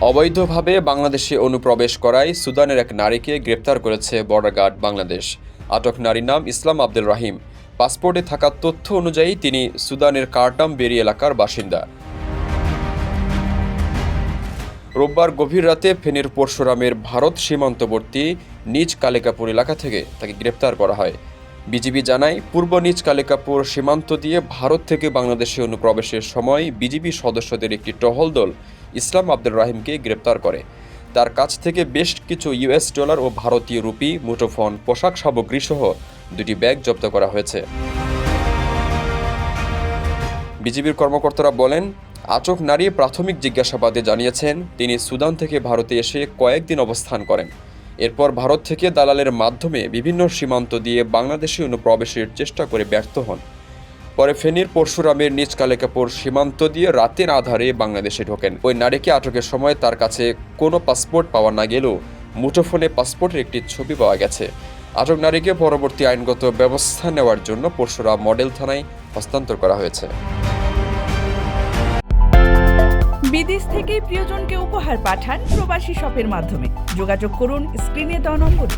অবৈধভাবে বাংলাদেশে অনুপ্রবেশ করায় সুদানের এক নারীকে গ্রেপ্তার করেছে বর্ডার গার্ড বাংলাদেশ। আটক নারীর নাম ইসলাম আব্দুল রাহিম। পাসপোর্টে থাকা তথ্য অনুযায়ী তিনি সুদানের কার্টাম বেরি এলাকার বাসিন্দা। রোববার গভীর রাতে ফেনীর পরশুরামের ভারত সীমান্তবর্তী নিজ কালিকাপুর এলাকা থেকে তাকে গ্রেপ্তার করা হয়। বিজিবি জানায়, পূর্ব নিজ কালিকাপুর সীমান্ত দিয়ে ভারত থেকে বাংলাদেশে অনুপ্রবেশের সময় বিজিবি সদস্যদের একটি টহল দল ইসলাম আব্দুল রাহিমকে গ্রেপ্তার করে। তার কাছ থেকে বেশ কিছু ইউএস ডলার ও ভারতীয় রুপি, মুঠোফোন, পোশাক সামগ্রী সহ দুটি ব্যাগ জব্দ করা হয়েছে। বিজিবির কর্মকর্তারা বলেন, আটক নারী প্রাথমিক জিজ্ঞাসাবাদে জানিয়েছেন, তিনি সুদান থেকে ভারতে এসে কয়েকদিন অবস্থান করেন। এরপর ভারত থেকে দালালের মাধ্যমে বিভিন্ন সীমান্ত দিয়ে বাংলাদেশে অনুপ্রবেশের চেষ্টা করে ব্যর্থ হন। পরে ফেনীর পরশুরামের নিজ কালেকাপুর সীমান্ত দিয়ে রাতের আধারে বাংলাদেশে ঢোকেন। ওই নারীকে আটকের সময় তার কাছে কোনো পাসপোর্ট পাওয়া না গেলেও মুঠোফোনে পাসপোর্টের একটি ছবি পাওয়া গেছে। আটক নারীকে পরবর্তী আইনগত ব্যবস্থা নেওয়ার জন্য পরশুরাম মডেল থানায় হস্তান্তর করা হয়েছে। বিদেশ থেকে প্রিয়জনকে উপহার পাঠান প্রবাসী শপের মাধ্যমে। যোগাযোগ করুন স্ক্রিনে দেওয়া নম্বরে।